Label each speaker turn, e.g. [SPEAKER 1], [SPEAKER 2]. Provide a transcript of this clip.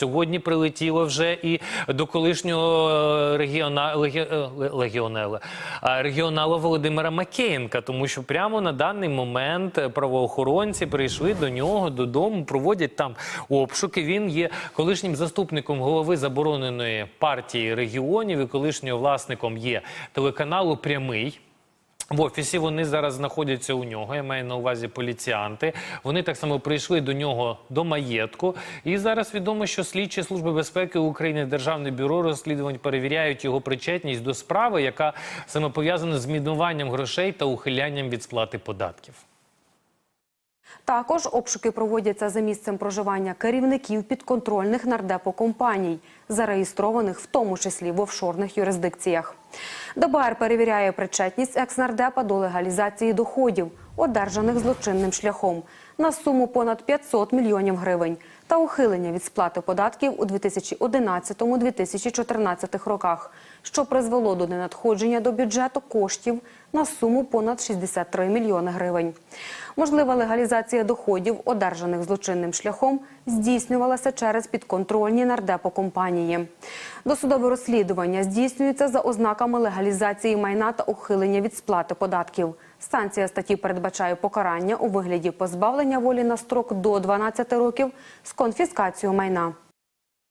[SPEAKER 1] Сьогодні прилетіло вже і до колишнього е, регіона легі- е, легіонела регіонала Володимира Макеєнка, тому що прямо на даний момент правоохоронці прийшли до нього додому, проводять там обшуки. Він є колишнім заступником голови забороненої партії регіонів і колишнім власником є телеканалу Прямий. В офісі вони зараз знаходяться у нього. Я маю на увазі поліціянти. Вони так само прийшли до нього до маєтку. І зараз відомо, що слідчі служби безпеки України, Державне бюро розслідувань перевіряють його причетність до справи, яка саме пов'язана з мінуванням грошей та ухилянням від сплати податків.
[SPEAKER 2] Також обшуки проводяться за місцем проживання керівників підконтрольних нардепокомпаній, зареєстрованих в тому числі в офшорних юрисдикціях. ДБР перевіряє причетність екснардепа до легалізації доходів, одержаних злочинним шляхом, на суму понад 500 мільйонів гривень та ухилення від сплати податків у 2011-2014 роках, що призвело до ненадходження до бюджету коштів на суму понад 63 мільйони гривень. Можлива легалізація доходів, одержаних злочинним шляхом, здійснювалася через підконтрольні нардепокомпанії. Досудове розслідування здійснюється за ознаками легалізації майна та ухилення від сплати податків. Станція статті передбачає покарання у вигляді позбавлення волі на строк до 12 років з конфіскацією майна.